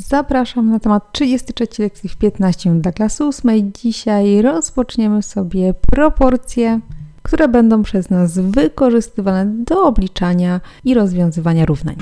Zapraszam na temat 33 lekcji w 15 dla klasy 8. Dzisiaj rozpoczniemy sobie proporcje, które będą przez nas wykorzystywane do obliczania i rozwiązywania równań.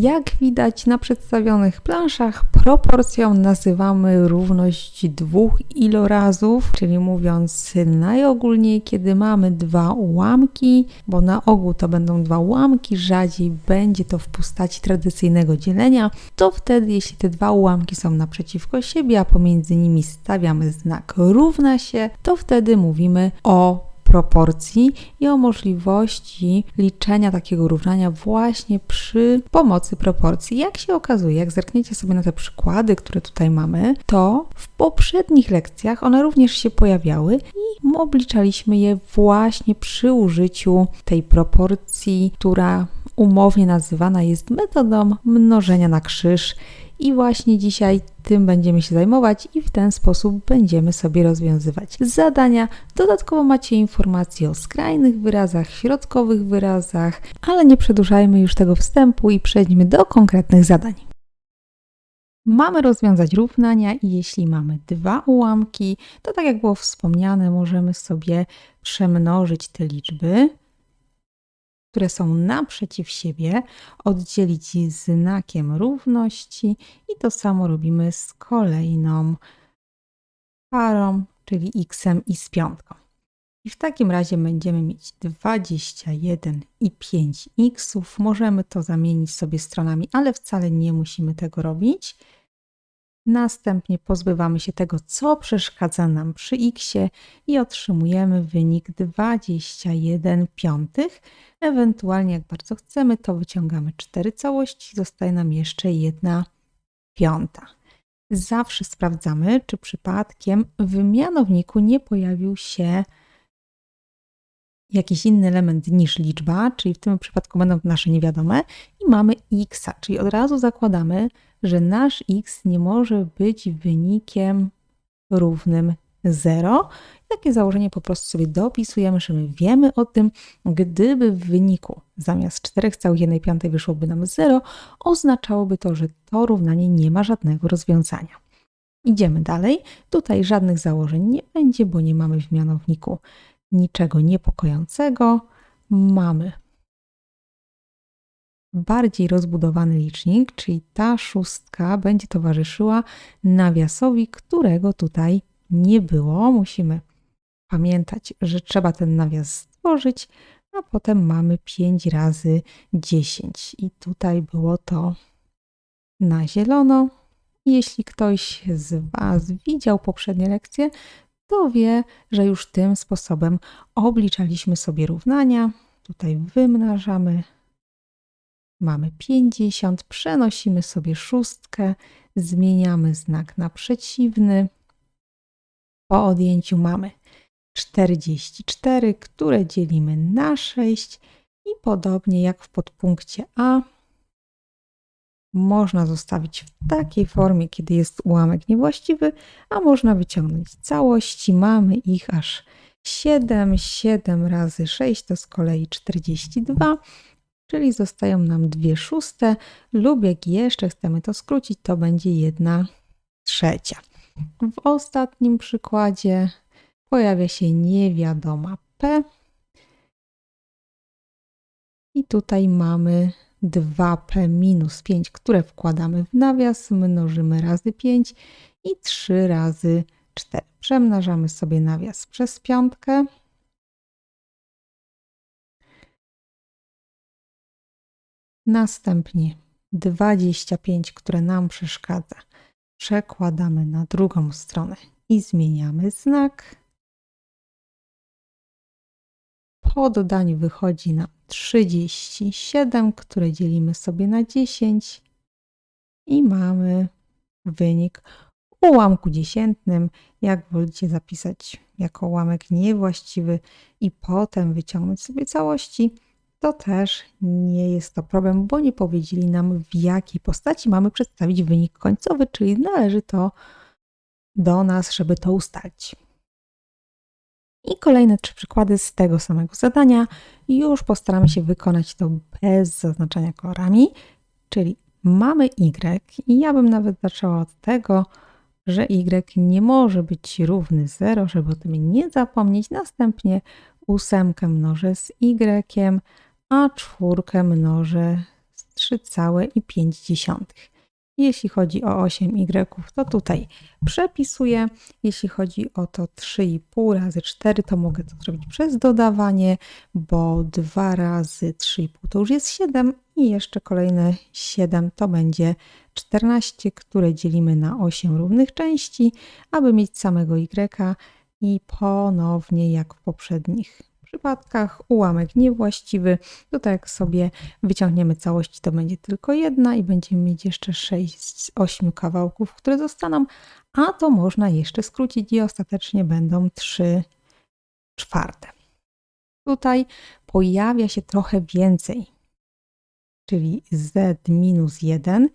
Jak widać na przedstawionych planszach, proporcją nazywamy równość dwóch ilorazów, czyli mówiąc najogólniej, kiedy mamy dwa ułamki, bo na ogół to będą dwa ułamki, rzadziej będzie to w postaci tradycyjnego dzielenia, to wtedy, jeśli te dwa ułamki są naprzeciwko siebie, a pomiędzy nimi stawiamy znak równa się, to wtedy mówimy o proporcji i o możliwości liczenia takiego równania właśnie przy pomocy proporcji. Jak się okazuje, jak zerkniecie sobie na te przykłady, które tutaj mamy, to w poprzednich lekcjach one również się pojawiały i obliczaliśmy je właśnie przy użyciu tej proporcji, która umownie nazywana jest metodą mnożenia na krzyż. I właśnie dzisiaj tym będziemy się zajmować i w ten sposób będziemy sobie rozwiązywać zadania. Dodatkowo macie informacje o skrajnych wyrazach, środkowych wyrazach, ale nie przedłużajmy już tego wstępu i przejdźmy do konkretnych zadań. Mamy rozwiązać równania i jeśli mamy dwa ułamki, to tak jak było wspomniane, możemy sobie przemnożyć te liczby, które są naprzeciw siebie, oddzielić znakiem równości i to samo robimy z kolejną parą, czyli x i z piątką. I w takim razie będziemy mieć 21 i 5 x. Możemy to zamienić sobie stronami, ale wcale nie musimy tego robić. Następnie pozbywamy się tego, co przeszkadza nam przy x i otrzymujemy wynik 21 piątych. Ewentualnie, jak bardzo chcemy, to wyciągamy 4 całości, zostaje nam jeszcze 1 piąta. Zawsze sprawdzamy, czy przypadkiem w mianowniku nie pojawił się jakiś inny element niż liczba, czyli w tym przypadku będą nasze niewiadome i mamy x, czyli od razu zakładamy, że nasz x nie może być wynikiem równym 0. Takie założenie po prostu sobie dopisujemy, że my wiemy o tym, gdyby w wyniku zamiast 4,1 wyszłoby nam 0, oznaczałoby to, że to równanie nie ma żadnego rozwiązania. Idziemy dalej. Tutaj żadnych założeń nie będzie, bo nie mamy w mianowniku niczego niepokojącego. Mamy bardziej rozbudowany licznik, czyli ta szóstka będzie towarzyszyła nawiasowi, którego tutaj nie było. Musimy pamiętać, że trzeba ten nawias stworzyć, a potem mamy 5 razy 10 i tutaj było to na zielono. Jeśli ktoś z Was widział poprzednie lekcje, to wie, że już tym sposobem obliczaliśmy sobie równania. Tutaj wymnażamy. Mamy 50, przenosimy sobie szóstkę, zmieniamy znak na przeciwny. Po odjęciu mamy 44, które dzielimy na 6 i podobnie jak w podpunkcie A można zostawić w takiej formie, kiedy jest ułamek niewłaściwy, a można wyciągnąć całości. Mamy ich aż 7, 7 razy 6 to z kolei 42, czyli zostają nam 2 szóste lub jak jeszcze chcemy to skrócić, to będzie 1 trzecia. W ostatnim przykładzie pojawia się niewiadoma p. I tutaj mamy 2p minus 5, które wkładamy w nawias, mnożymy razy 5 i 3 razy 4. Przemnażamy sobie nawias przez piątkę. Następnie 25, które nam przeszkadza, przekładamy na drugą stronę i zmieniamy znak. Po dodaniu wychodzi nam 37, które dzielimy sobie na 10 i mamy wynik ułamku dziesiętnym. Jak wolicie zapisać jako ułamek niewłaściwy i potem wyciągnąć sobie całości, to też nie jest to problem, bo nie powiedzieli nam w jakiej postaci mamy przedstawić wynik końcowy, czyli należy to do nas, żeby to ustalić. I kolejne trzy przykłady z tego samego zadania. Już postaramy się wykonać to bez zaznaczania kolorami, czyli mamy y i ja bym nawet zaczęła od tego, że y nie może być równy 0, żeby o tym nie zapomnieć. Następnie ósemkę mnożę z y, a czwórkę mnożę z 3,5. Jeśli chodzi o 8y, to tutaj przepisuję. Jeśli chodzi o to 3,5 razy 4, to mogę to zrobić przez dodawanie, bo 2 razy 3,5 to już jest 7 i jeszcze kolejne 7 to będzie 14, które dzielimy na 8 równych części, aby mieć samego y i ponownie jak w poprzednich przypadkach ułamek niewłaściwy. Tutaj jak sobie wyciągniemy całości, to będzie tylko jedna i będziemy mieć jeszcze 6 z 8 kawałków, które zostaną, a to można jeszcze skrócić i ostatecznie będą 3 czwarte. Tutaj pojawia się trochę więcej, czyli z minus 1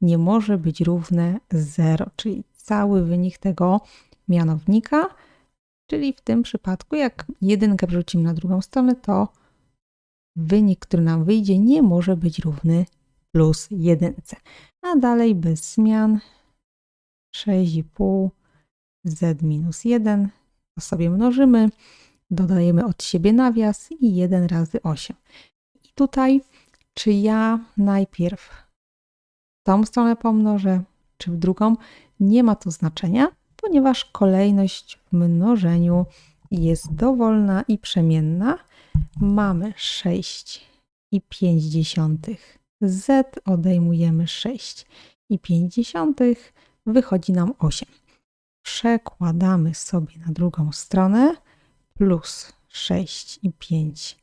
nie może być równe 0, czyli cały wynik tego mianownika Czyli w tym przypadku, jak jedynkę wrzucimy na drugą stronę, to wynik, który nam wyjdzie, nie może być równy plus jedynce. A dalej bez zmian 6,5 z minus 1 to sobie mnożymy, dodajemy od siebie nawias i 1 razy 8. I tutaj, czy ja najpierw tą stronę pomnożę, czy w drugą, nie ma to znaczenia, ponieważ kolejność w mnożeniu jest dowolna i przemienna. Mamy 6 i 5 dziesiątych. Z odejmujemy 6 i 5 dziesiątych, wychodzi nam 8. Przekładamy sobie na drugą stronę plus 6 i 5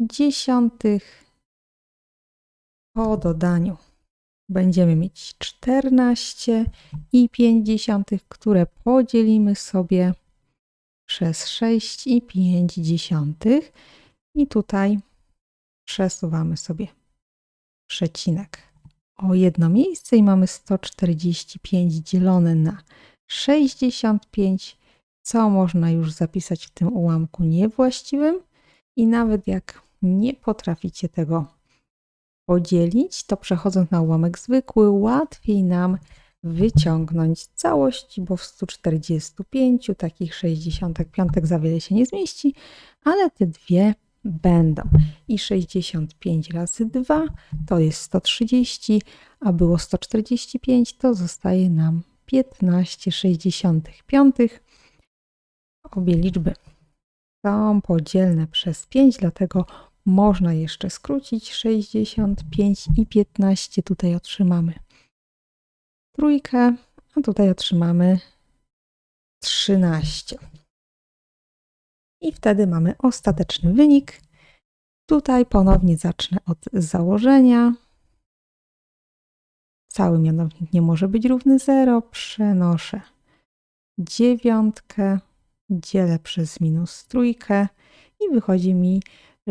dziesiątych po dodaniu będziemy mieć 14 i 50, które podzielimy sobie przez 6 i 5 dziesiątych i tutaj przesuwamy sobie przecinek o jedno miejsce i mamy 145 dzielone na 65, co można już zapisać w tym ułamku niewłaściwym. I nawet jak nie potraficie tego podzielić, to przechodząc na ułamek zwykły, łatwiej nam wyciągnąć całość, bo w 145 takich 65 za wiele się nie zmieści, ale te dwie będą. I 65 razy 2 to jest 130, a było 145, to zostaje nam 15 65. Obie liczby są podzielne przez 5, dlatego można jeszcze skrócić 65 i 15. Tutaj otrzymamy trójkę, a tutaj otrzymamy 13. I wtedy mamy ostateczny wynik. Tutaj ponownie zacznę od założenia. Cały mianownik nie może być równy 0. Przenoszę dziewiątkę, dzielę przez minus trójkę i wychodzi mi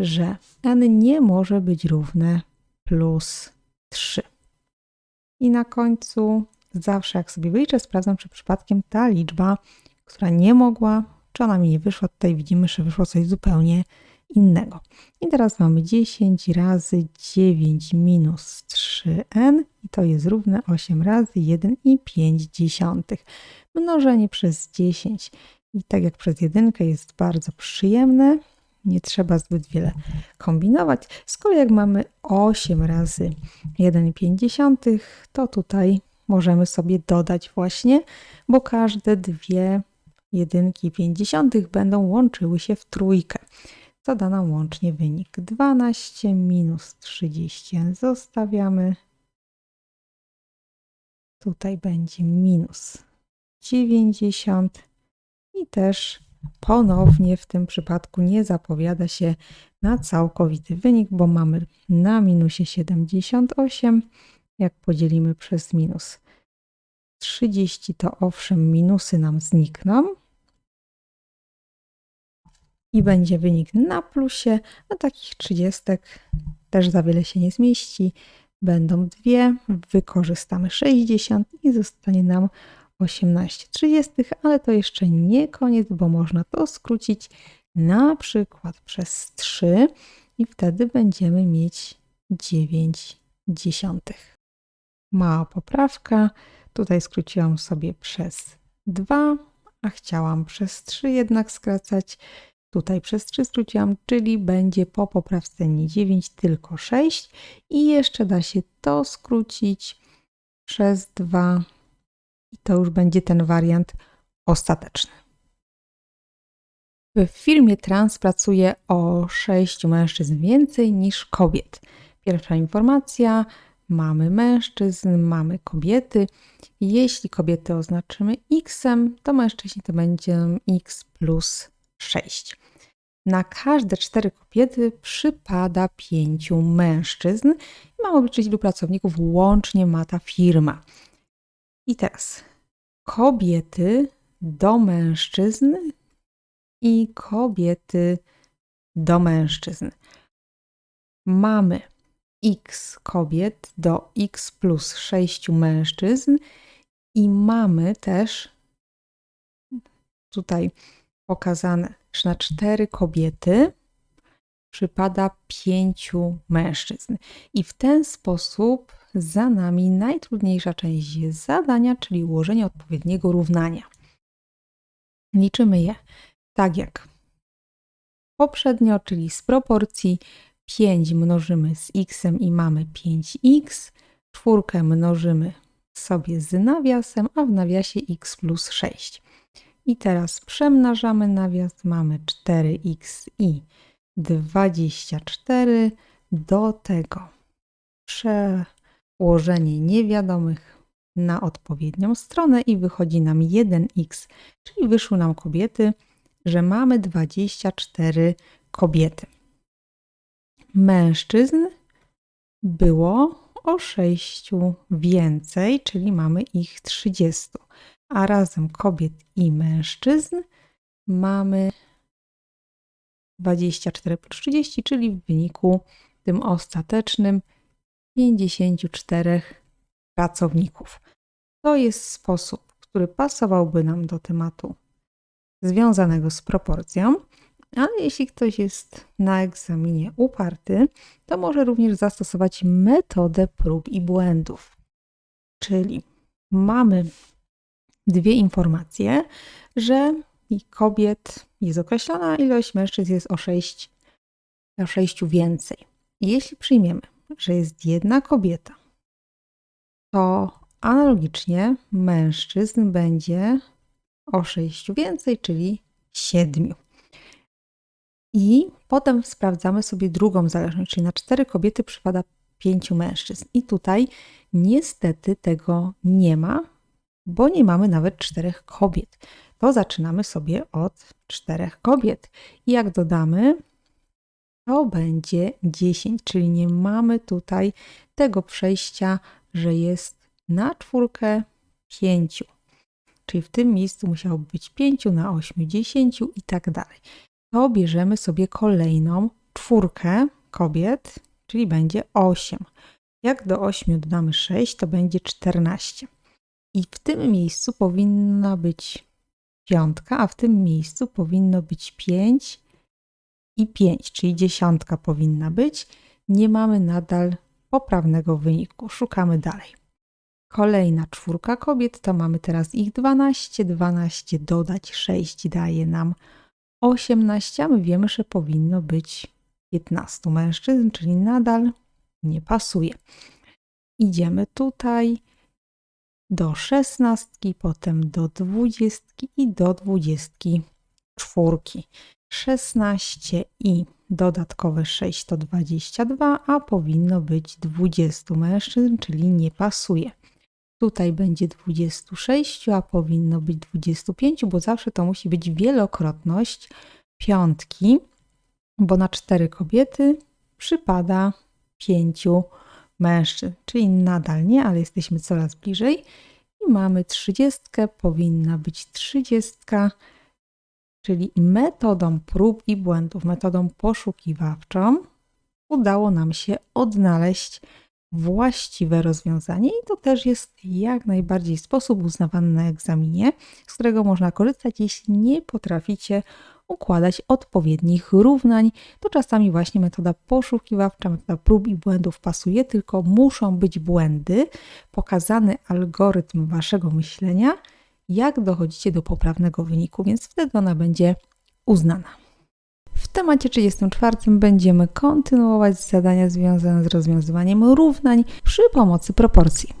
że n nie może być równe plus 3. I na końcu zawsze jak sobie wyliczę, sprawdzam, czy przypadkiem ta liczba, która nie mogła, czy ona mi nie wyszła. Tutaj widzimy, że wyszło coś zupełnie innego. I teraz mamy 10 razy 9 minus 3n i to jest równe 8 razy 1 i 5 dziesiątych. Mnożenie przez 10 i tak jak przez jedynkę jest bardzo przyjemne, nie trzeba zbyt wiele kombinować. Z kolei jak mamy 8 razy 1,5, to tutaj możemy sobie dodać właśnie, bo każde dwie jedynki i 50 będą łączyły się w trójkę, co da nam łącznie wynik 12 minus 30 zostawiamy. Tutaj będzie minus 90 i też ponownie w tym przypadku nie zapowiada się na całkowity wynik, bo mamy na minusie 78, jak podzielimy przez minus 30, to owszem, minusy nam znikną i będzie wynik na plusie, a takich 30 też za wiele się nie zmieści. Będą dwie, wykorzystamy 60 i zostanie nam 18 30, ale to jeszcze nie koniec, bo można to skrócić na przykład przez 3 i wtedy będziemy mieć 9 dziesiątych. Mała poprawka. Tutaj skróciłam sobie przez 2, a chciałam przez 3 jednak skracać. Tutaj przez 3 skróciłam, czyli będzie po poprawce nie 9, tylko 6. I jeszcze da się to skrócić przez 2 i to już będzie ten wariant ostateczny. W firmie trans pracuje o 6 mężczyzn więcej niż kobiet. Pierwsza informacja: mamy mężczyzn, mamy kobiety. Jeśli kobiety oznaczymy x, to mężczyźni to będzie x plus 6. Na każde cztery kobiety przypada pięciu mężczyzn mamy obliczyć ilu pracowników łącznie ma ta firma. I teraz kobiety do mężczyzn i kobiety do mężczyzn. Mamy x kobiet do x plus 6 mężczyzn i mamy też tutaj pokazane, że na 4 kobiety przypada 5 mężczyzn. I w ten sposób za nami najtrudniejsza część zadania, czyli ułożenie odpowiedniego równania. Liczymy je tak jak poprzednio, czyli z proporcji 5 mnożymy z x i mamy 5x, czwórkę mnożymy sobie z nawiasem, a w nawiasie x plus 6. I teraz przemnażamy nawias, mamy 4x i 24. Do tego przełożenie niewiadomych na odpowiednią stronę i wychodzi nam 1x, czyli wyszły nam kobiety, że mamy 24 kobiety. Mężczyzn było o 6 więcej, czyli mamy ich 30, a razem kobiet i mężczyzn mamy 24 plus 30, czyli w wyniku tym ostatecznym 54 pracowników. To jest sposób, który pasowałby nam do tematu związanego z proporcją, ale jeśli ktoś jest na egzaminie uparty, to może również zastosować metodę prób i błędów. Czyli mamy dwie informacje, że kobiet jest określona, ilość mężczyzn jest o 6, o 6 więcej. Jeśli przyjmiemy, że jest jedna kobieta, to analogicznie mężczyzn będzie o 6 więcej, czyli 7. I potem sprawdzamy sobie drugą zależność, czyli na 4 kobiety przypada 5 mężczyzn. I tutaj niestety tego nie ma, bo nie mamy nawet 4 kobiet. To zaczynamy sobie od 4 kobiet. I jak dodamy, to będzie 10, czyli nie mamy tutaj tego przejścia, że jest na czwórkę 5. Czyli w tym miejscu musiało być 5 na 8, 10 i tak dalej. To bierzemy sobie kolejną czwórkę kobiet, czyli będzie 8. Jak do 8 dodamy 6, to będzie 14. I w tym miejscu powinna być piątka, a w tym miejscu powinno być 5 i 5, czyli dziesiątka powinna być. Nie mamy nadal poprawnego wyniku. Szukamy dalej. Kolejna czwórka kobiet, to mamy teraz ich 12. 12 dodać 6 daje nam 18, a my wiemy, że powinno być 15 mężczyzn, czyli nadal nie pasuje. Idziemy tutaj do 16, potem do 20 i do 24. 16 i dodatkowe 6 to 22, a powinno być 20 mężczyzn, czyli nie pasuje. Tutaj będzie 26, a powinno być 25, bo zawsze to musi być wielokrotność piątki, bo na cztery kobiety przypada pięciu mężczyzn, czyli nadal nie, ale jesteśmy coraz bliżej. I mamy 30, powinna być 30, czyli metodą prób i błędów, metodą poszukiwawczą udało nam się odnaleźć właściwe rozwiązanie i to też jest jak najbardziej sposób uznawany na egzaminie, z którego można korzystać, jeśli nie potraficie układać odpowiednich równań. To czasami właśnie metoda poszukiwawcza, metoda prób i błędów pasuje, tylko muszą być błędy, pokazany algorytm waszego myślenia, jak dochodzicie do poprawnego wyniku, więc wtedy ona będzie uznana. W temacie 34 będziemy kontynuować zadania związane z rozwiązywaniem równań przy pomocy proporcji.